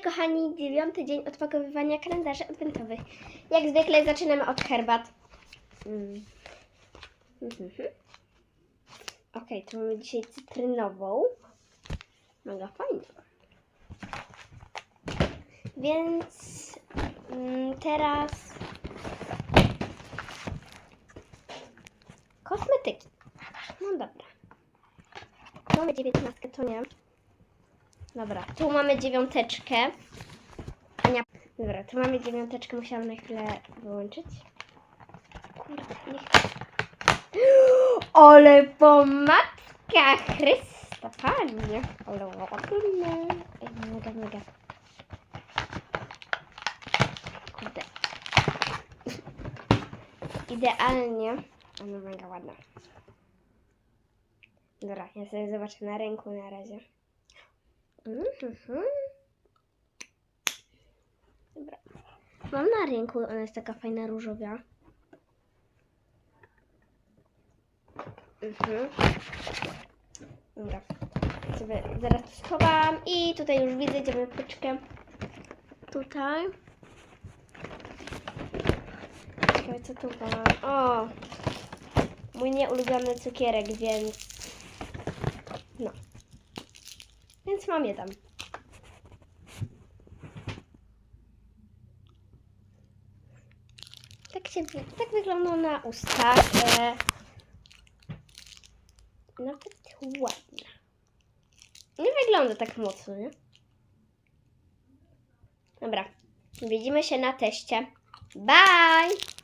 Kochani, dziewiąty dzień odpakowywania kalendarzy adwentowych. Jak zwykle zaczynamy od herbat. Mm. Mhm. Okej, to mamy dzisiaj cytrynową. Mega fajnie. Więc mm, teraz kosmetyki. No dobra. Mamy dziewiętnastkę, to nie. Dobra, tu mamy dziewiąteczkę. Ania. Dobra, tu mamy dziewiąteczkę, musiałam na chwilę wyłączyć. Kurde, niech... Ale pomadka Chrysta, fajnie. Ale ładne. Mega, mega. Kurde. Idealnie. Ona mega ładna. Dobra, ja sobie zobaczę na ręku na razie. Mhm. Dobra. Mam na ręku, ona jest taka fajna różowa. Mhm. Dobra. Sobie zaraz to schowam i tutaj już widzę dziewczynkę. Tutaj. Ciekawe co tu mam. O! Mój nieulubiony cukierek, więc... No. Więc mam je tam. Tak się tak wygląda na ustach. Nawet ładna. Nie wygląda tak mocno, nie? Dobra. Widzimy się na teście. Bye!